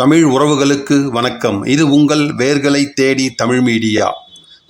தமிழ் உறவுகளுக்கு வணக்கம். இது உங்கள் வேர்களை தேடி தமிழ் மீடியா.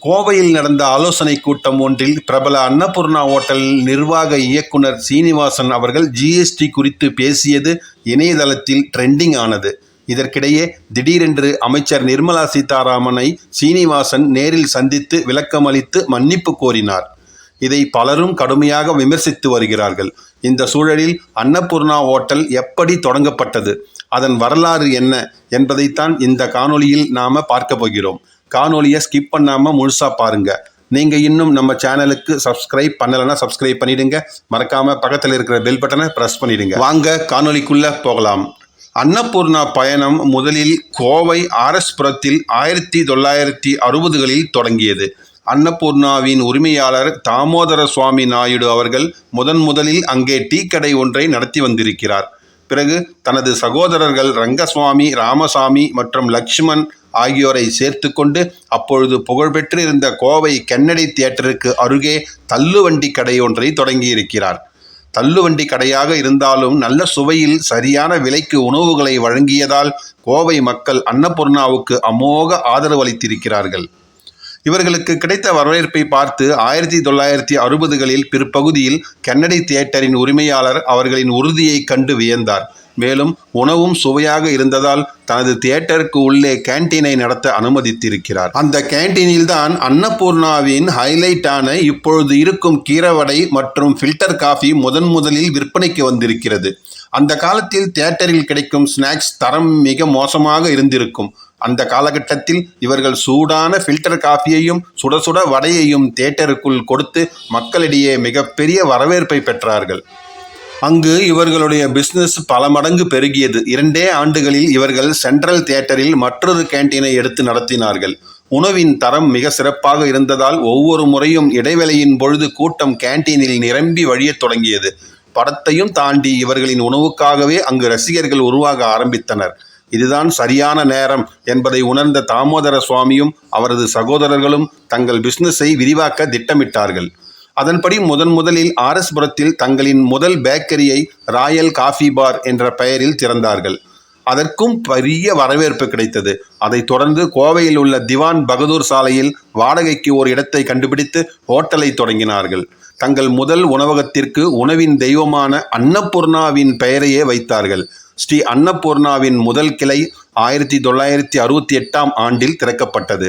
கோவையில் நடந்த ஆலோசனை கூட்டம் ஒன்றில் பிரபல அன்னபூர்ணா ஹோட்டல் நிர்வாக இயக்குனர் சீனிவாசன் அவர்கள் ஜிஎஸ்டி குறித்து பேசியது இணையதளத்தில் ட்ரெண்டிங் ஆனது. இதற்கிடையே திடீரென்று அமைச்சர் நிர்மலா சீதாராமனை சீனிவாசன் நேரில் சந்தித்து விளக்கமளித்து மன்னிப்பு கோரினார். இதை பலரும் கடுமையாக விமர்சித்து வருகிறார்கள். இந்த சூழலில் அன்னபூர்ணா ஓட்டல் எப்படி தொடங்கப்பட்டது? அதன் வரலாறு என்ன என்பதைத்தான் இந்த காணொளியில் நாம் பார்க்க போகிறோம். காணொலியை ஸ்கிப் பண்ணாமல் முழுசாக பாருங்கள் நீங்கள் இன்னும் நம்ம சேனலுக்கு சப்ஸ்கிரைப் பண்ணலைன்னா சப்ஸ்கிரைப் பண்ணிடுங்க. மறக்காமல் பக்கத்தில் இருக்கிற பெல் பட்டனை பிரஸ் பண்ணிடுங்க. வாங்க காணொலிக்குள்ளே போகலாம். அன்னபூர்ணா பயணம் முதலில் கோவை ஆர்எஸ் புரத்தில் ஆயிரத்தி தொள்ளாயிரத்தி அறுபதுகளில் தொடங்கியது. அன்னபூர்ணாவின் உரிமையாளர் தாமோதர சுவாமி நாயுடு அவர்கள் முதன் முதலில் அங்கே டீ கடை ஒன்றை நடத்தி வந்திருக்கிறார். பிறகு தனது சகோதரர்கள் ரங்கசுவாமி ராமசாமி மற்றும் லக்ஷ்மண் ஆகியோரை சேர்த்து கொண்டு அப்பொழுது புகழ்பெற்றிருந்த கோவை கென்னடி தியேட்டருக்கு அருகே தள்ளுவண்டி கடை ஒன்றை தொடங்கியிருக்கிறார். தள்ளுவண்டி கடையாக இருந்தாலும் நல்ல சுவையில் சரியான விலைக்கு உணவுகளை வழங்கியதால் கோவை மக்கள் அன்னபூர்ணாவுக்கு அமோக ஆதரவளித்திருக்கிறார்கள். இவர்களுக்கு கிடைத்த வரவேற்பை பார்த்து ஆயிரத்தி தொள்ளாயிரத்தி அறுபதுகளில் பிற்பகுதியில் கன்னடி தியேட்டரின் உரிமையாளர் அவர்களின் உறுதியை கண்டு வியந்தார். மேலும் உணவும் சுவையாக இருந்ததால் தனது தியேட்டருக்கு உள்ளே கேன்டீனை நடத்த அனுமதித்திருக்கிறார். அந்த கேன்டீனில்தான் அன்னபூர்ணாவின் ஹைலைட்டான இப்பொழுது இருக்கும் கீரவடை மற்றும் ஃபில்டர் காஃபி முதன் முதலில் விற்பனைக்கு வந்திருக்கிறது. அந்த காலத்தில் தியேட்டரில் கிடைக்கும் ஸ்நாக்ஸ் தரம் மிக மோசமாக இருந்திருக்கும். அந்த காலகட்டத்தில் இவர்கள் சூடான ஃபில்டர் காஃபியையும் சுட சுட வடையையும் தேட்டருக்குள் கொடுத்து மக்களிடையே மிகப்பெரிய வரவேற்பை பெற்றார்கள். அங்கு இவர்களுடைய பிஸ்னஸ் பல மடங்கு பெருகியது. இரண்டே ஆண்டுகளில் இவர்கள் சென்ட்ரல் தியேட்டரில் மற்றொரு கேன்டீனை எடுத்து நடத்தினார்கள். உணவின் தரம் மிக சிறப்பாக இருந்ததால் ஒவ்வொரு முறையும் இடைவேளையின் பொழுது கூட்டம் கேன்டீனில் நிரம்பி வழியத் தொடங்கியது. படத்தையும் தாண்டி இவர்களின் உணவுக்காகவே அங்கு ரசிகர்கள் உருவாக ஆரம்பித்தனர். இதுதான் சரியான நேரம் என்பதை உணர்ந்த தாமோதர சுவாமியும் அவரது சகோதரர்களும் தங்கள் பிசினஸை விரிவாக்க திட்டமிட்டார்கள். அதன்படி முதன் முதலில் ஆர்எஸ்புரத்தில் தங்களின் முதல் பேக்கரியை ராயல் காஃபி பார் என்ற பெயரில் திறந்தார்கள். அதற்கும் பெரிய வரவேற்பு கிடைத்தது. அதைத் தொடர்ந்து கோவையில் உள்ள திவான் பகதூர் சாலையில் வாடகைக்கு ஒரு இடத்தை கண்டுபிடித்து ஹோட்டலை தொடங்கினார்கள். தங்கள் முதல் உணவகத்திற்கு உணவின் தெய்வமான அன்னபூர்ணாவின் பெயரையே வைத்தார்கள். ஸ்ரீ அன்னபூர்ணாவின் முதல் கிளை ஆயிரத்தி தொள்ளாயிரத்தி அறுபத்தி எட்டாம் ஆண்டில் திறக்கப்பட்டது.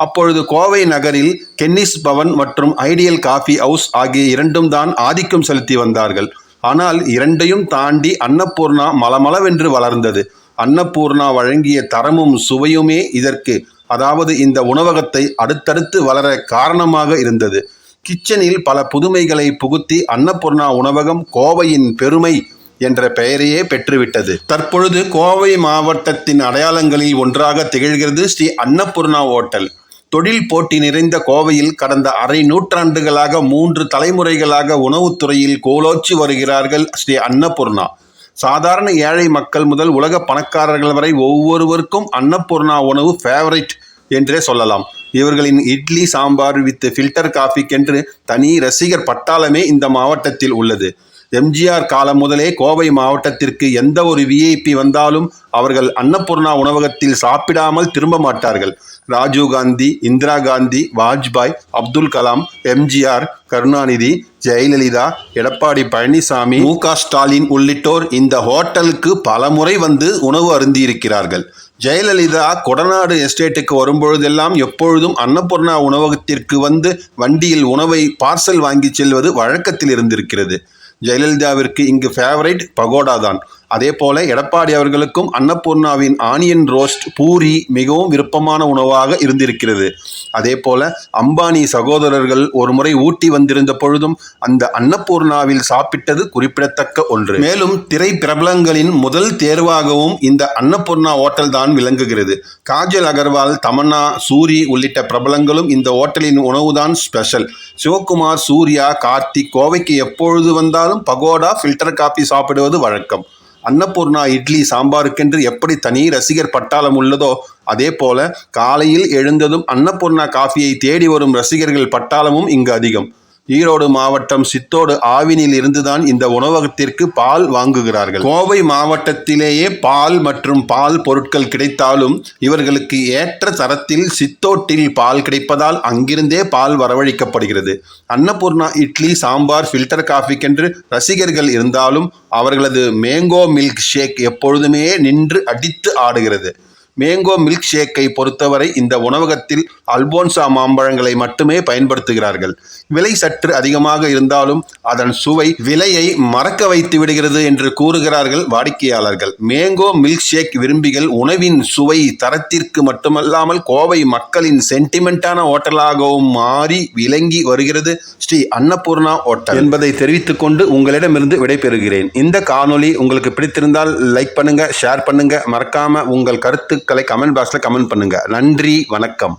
அப்பொழுது கோவை நகரில் கென்னிஸ் பவன் மற்றும் ஐடியல் காஃபி ஹவுஸ் ஆகிய இரண்டும் தான் ஆதிக்கம் செலுத்தி வந்தார்கள். ஆனால் இரண்டையும் தாண்டி அன்னபூர்ணா மலமளவென்று வளர்ந்தது. அன்னபூர்ணா வழங்கிய தரமும் சுவையுமே இதற்கு அதாவது இந்த உணவகத்தை அடுத்தடுத்து வளர காரணமாக இருந்தது. கிச்சனில் பல புதுமைகளை புகுத்தி அன்னபூர்ணா உணவகம் கோவையின் பெருமை என்ற பெயரையே பெற்றுவிட்டது. தற்பொழுது கோவை மாவட்டத்தின் அடையாளங்களில் ஒன்றாக திகழ்கிறது ஸ்ரீ அன்னபூர்ணா ஓட்டல் தொழில் போட்டி நிறைந்த கோவையில் கடந்த அரை நூற்றாண்டுகளாக மூன்று தலைமுறைகளாக உணவுத்துறையில் கோலோச்சி வருகிறார்கள் ஸ்ரீ அன்னபூர்ணா. சாதாரண ஏழை மக்கள் முதல் உலக பணக்காரர்கள் வரை ஒவ்வொருவருக்கும் அன்னபூர்ணா உணவு ஃபேவரைட் என்றே சொல்லலாம். இவர்களின் இட்லி சாம்பார் வித் ஃபில்டர் காஃபிக்கென்று தனி ரசிகர் பட்டாளமே இந்த மாவட்டத்தில் உள்ளது. எம்ஜிஆர் காலம் முதலே கோவை மாவட்டத்திற்கு எந்த ஒரு விஐபி வந்தாலும் அவர்கள் அன்னபூர்ணா உணவகத்தில் சாப்பிடாமல் திரும்ப மாட்டார்கள். ராஜீவ் காந்தி இந்திரா காந்தி வாஜ்பாய் அப்துல் கலாம் எம்ஜிஆர் கருணாநிதி ஜெயலலிதா எடப்பாடி பழனிசாமி மு ஸ்டாலின் உள்ளிட்டோர் இந்த ஹோட்டலுக்கு பலமுறை வந்து உணவு அருந்தியிருக்கிறார்கள். ஜெயலலிதா கொடநாடு எஸ்டேட்டுக்கு வரும்பொழுதெல்லாம் எப்பொழுதும் அன்னபூர்ணா உணவகத்திற்கு வந்து வண்டியில் உணவை பார்சல் வாங்கி செல்வது வழக்கத்தில் இருந்திருக்கிறது. ஜெயலலிதாவிற்கு இங்கு ஃபேவரைட் பகோடா தான் அதே போல எடப்பாடி அவர்களுக்கும் அன்னபூர்ணாவின் ஆனியன் ரோஸ்ட் பூரி மிகவும் விருப்பமான உணவாக இருந்திருக்கிறது. அதே போல அம்பானி சகோதரர்கள் ஒரு முறை ஊட்டி வந்திருந்த பொழுதும் அந்த அன்னபூர்ணாவில் சாப்பிட்டது குறிப்பிடத்தக்க ஒன்று. மேலும் திரை பிரபலங்களின் முதல் தேர்வாகவும் இந்த அன்னபூர்ணா ஓட்டல் தான் விளங்குகிறது. காஜல் அகர்வால் தமன்னா சூரி உள்ளிட்ட பிரபலங்களும் இந்த ஹோட்டலின் உணவுதான் ஸ்பெஷல். சிவகுமார் சூர்யா கார்த்திக் கோவைக்கு எப்பொழுது வந்தாலும் பகோடா ஃபில்டர் காபி சாப்பிடுவது வழக்கம். அன்னபூர்ணா இட்லி சாம்பாருக்கென்று எப்படி தனி ரசிகர் பட்டாளம் உள்ளதோ அதே போல காலையில் எழுந்ததும் அன்னபூர்ணா காஃபியை தேடி வரும் ரசிகர்கள் பட்டாளமும் இங்கு அதிகம். ஈரோடு மாவட்டம் சித்தோடு ஆவினில் இருந்துதான் இந்த உணவகத்திற்கு பால் வாங்குகிறார்கள். கோவை மாவட்டத்திலேயே பால் மற்றும் பால் பொருட்கள் கிடைத்தாலும் இவர்களுக்கு ஏற்ற தரத்தில் சித்தோட்டில் பால் கிடைப்பதால் அங்கிருந்தே பால் வரவழைக்கப்படுகிறது. அன்னபூர்ணா இட்லி சாம்பார் ஃபில்டர் காஃபிக்கென்று ரசிகர்கள் இருந்தாலும் அவர்களது மேங்கோ மில்க் ஷேக் எப்பொழுதுமே நின்று அடித்து ஆடுகிறது. மேங்கோ மில்க் ஷேக்கை பொறுத்தவரை இந்த உணவகத்தில் அல்போன்சா மாம்பழங்களை மட்டுமே பயன்படுத்துகிறார்கள். விலை சற்று அதிகமாக இருந்தாலும் அதன் சுவை விலையை மறக்க வைத்து விடுகிறது என்று கூறுகிறார்கள் வாடிக்கையாளர்கள். மேங்கோ மில்க் ஷேக் விரும்பிகள் உணவின் சுவை தரத்திற்கு மட்டுமல்லாமல் கோவை மக்களின் சென்டிமெண்டான ஹோட்டலாகவும் மாறி விளங்கி வருகிறது ஸ்ரீ அன்னபூர்ணா ஹோட்டல். என்பதை தெரிவித்துக் கொண்டு உங்களிடமிருந்து விடைபெறுகிறேன். இந்த காணொளி உங்களுக்கு பிடித்திருந்தால் லைக் பண்ணுங்க ஷேர் பண்ணுங்க. மறக்காம உங்கள் கருத்து கருத்துக்களை கமெண்ட் பாக்ஸில் கமெண்ட் பண்ணுங்க. நன்றி வணக்கம்.